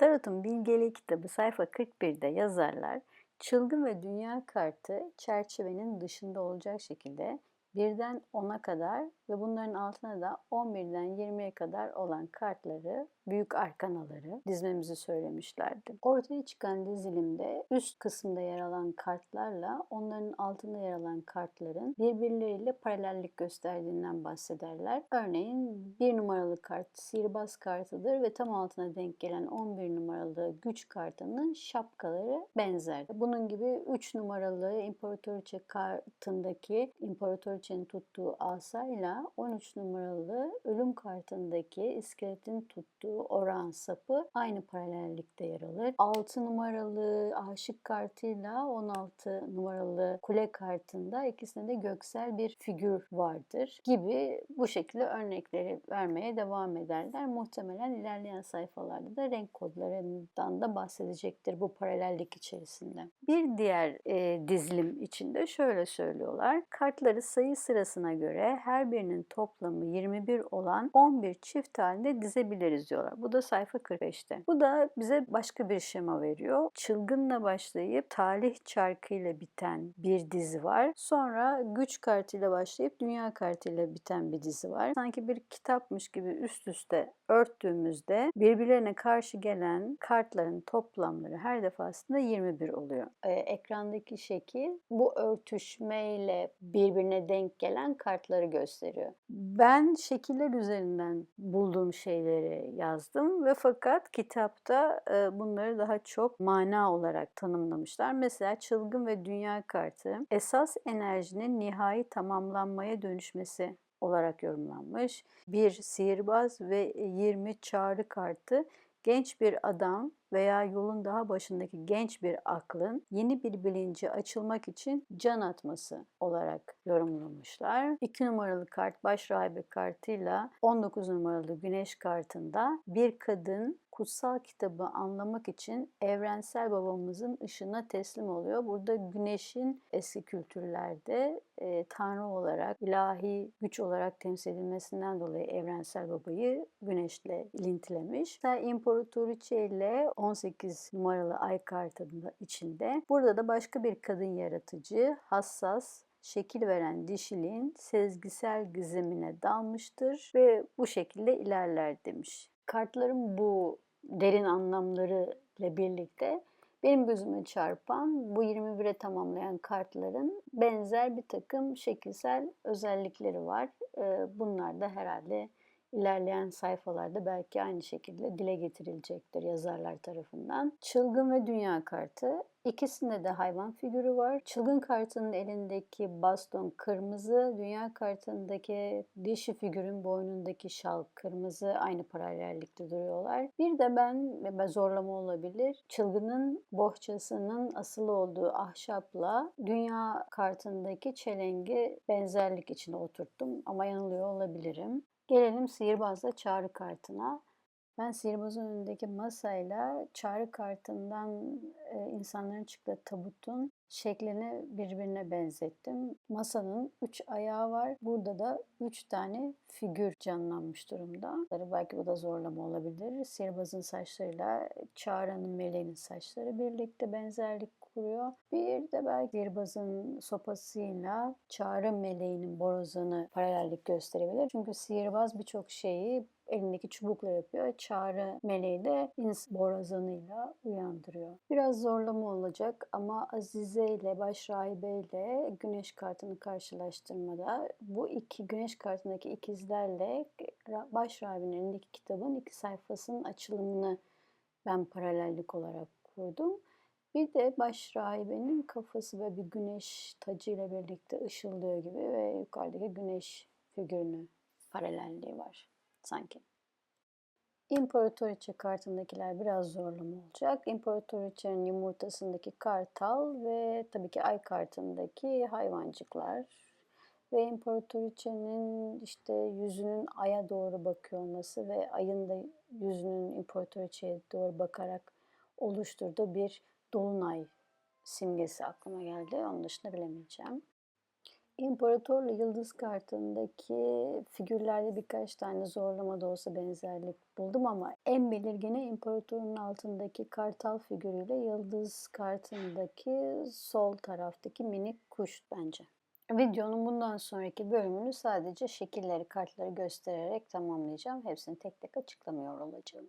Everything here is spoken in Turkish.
Tarot'un Bilgeliği kitabı sayfa 41'de yazarlar, çılgın ve dünya kartı çerçevenin dışında olacak şekilde birden 10'a kadar ve bunların altına da 11'den 20'ye kadar olan kartları, büyük arkanaları dizmemizi söylemişlerdi. Ortaya çıkan dizilimde üst kısımda yer alan kartlarla onların altında yer alan kartların birbirleriyle paralellik gösterdiğinden bahsederler. Örneğin bir numaralı kart sihirbaz kartıdır ve tam altına denk gelen 11 numaralı güç kartının şapkaları benzer. Bunun gibi 3 numaralı imparatoriçe kartındaki imparatoriçenin tuttuğu asayla 13 numaralı ölüm kartındaki iskeletin tuttuğu oran sapı aynı paralellikte yer alır. 6 numaralı aşık kartıyla 16 numaralı kule kartında ikisinde de göksel bir figür vardır gibi bu şekilde örnekleri vermeye devam ederler. Muhtemelen ilerleyen sayfalarda da renk kodlarından da bahsedecektir bu paralellik içerisinde. Bir diğer e, dizilim içinde şöyle söylüyorlar. Kartları sayı sırasına göre her birinin toplamı 21 olan 11 çift halinde dizebiliriz diyorlar. Bu da sayfa 45'te. Bu da bize başka bir şema veriyor. Çılgınla başlayıp talih çarkıyla biten bir dizi var. Sonra güç kartıyla başlayıp dünya kartıyla biten bir dizi var. Sanki bir kitapmış gibi üst üste örttüğümüzde birbirlerine karşı gelen kartların toplamları her defasında 21 oluyor. Ee, ekrandaki şekil bu örtüşmeyle birbirine denk gelen kartları gösteriyor. Ben şekiller üzerinden bulduğum şeyleri yazdım ve fakat kitapta e, bunları daha çok mana olarak tanımlamışlar. Mesela çılgın ve dünya kartı esas enerjinin nihai tamamlanmaya dönüşmesi olarak yorumlanmış. Bir sihirbaz ve 20 çağrı kartı genç bir adam veya yolun daha başındaki genç bir aklın yeni bir bilinci açılmak için can atması olarak yorumlamışlar. 2 numaralı kart baş rahibe kartıyla 19 numaralı güneş kartında bir kadın kutsal kitabı anlamak için evrensel babamızın ışığına teslim oluyor. Burada güneşin eski kültürlerde e, tanrı olarak, ilahi güç olarak temsil edilmesinden dolayı evrensel babayı güneşle ilintilemiş. İmparatoriçe ile 18 numaralı ay kartında içinde. Burada da başka bir kadın yaratıcı, hassas, şekil veren dişiliğin sezgisel gizemine dalmıştır ve bu şekilde ilerler demiş. Kartların bu derin anlamları ile birlikte benim gözüme çarpan bu 21'e tamamlayan kartların benzer bir takım şekilsel özellikleri var. Bunlar da herhalde ilerleyen sayfalarda belki aynı şekilde dile getirilecektir yazarlar tarafından. Çılgın ve Dünya kartı. İkisinde de hayvan figürü var. Çılgın kartının elindeki baston kırmızı, dünya kartındaki dişi figürün boynundaki şal kırmızı aynı paralellikte duruyorlar. Bir de ben, zorlama olabilir. Çılgının bohçasının asılı olduğu ahşapla dünya kartındaki çelengi benzerlik içine oturttum ama yanılıyor olabilirim. Gelelim sihirbazla çağrı kartına. Ben sihirbazın önündeki masayla çağrı kartından e, insanların çıktığı tabutun şeklini birbirine benzettim. Masanın üç ayağı var. Burada da üç tane figür canlanmış durumda. Belki bu da zorlama olabilir. Sihirbazın saçlarıyla Çağrı'nın meleğinin saçları birlikte benzerlik kuruyor. Bir de belki sihirbazın sopasıyla çağrı meleğinin borazanı paralellik gösterebilir. Çünkü sihirbaz birçok şeyi elindeki çubukla yapıyor. Çağrı meleği de ins borazanıyla uyandırıyor. Biraz zorlama olacak ama Azize ile baş rahibe ile güneş kartını karşılaştırmada bu iki güneş kartındaki ikizlerle baş rahibenin elindeki kitabın iki sayfasının açılımını ben paralellik olarak kurdum. Bir de baş rahibenin kafası ve bir güneş tacıyla birlikte ışıldıyor gibi ve yukarıdaki güneş figürünü paralelliği var sanki. İmparatoriçe kartındakiler biraz zorlama olacak. İmparatoriçenin yumurtasındaki kartal ve tabii ki ay kartındaki hayvancıklar ve imparatoriçenin işte yüzünün aya doğru bakıyor olması ve ayın da yüzünün imparatoriçeye doğru bakarak oluşturduğu bir dolunay simgesi aklıma geldi. Onun dışında bilemeyeceğim. İmparatorla Yıldız kartındaki figürlerde birkaç tane zorlama da olsa benzerlik buldum ama en belirgini imparatorun altındaki kartal figürüyle Yıldız kartındaki sol taraftaki minik kuş bence. Videonun bundan sonraki bölümünü sadece şekilleri, kartları göstererek tamamlayacağım. Hepsini tek tek açıklamıyor olacağım.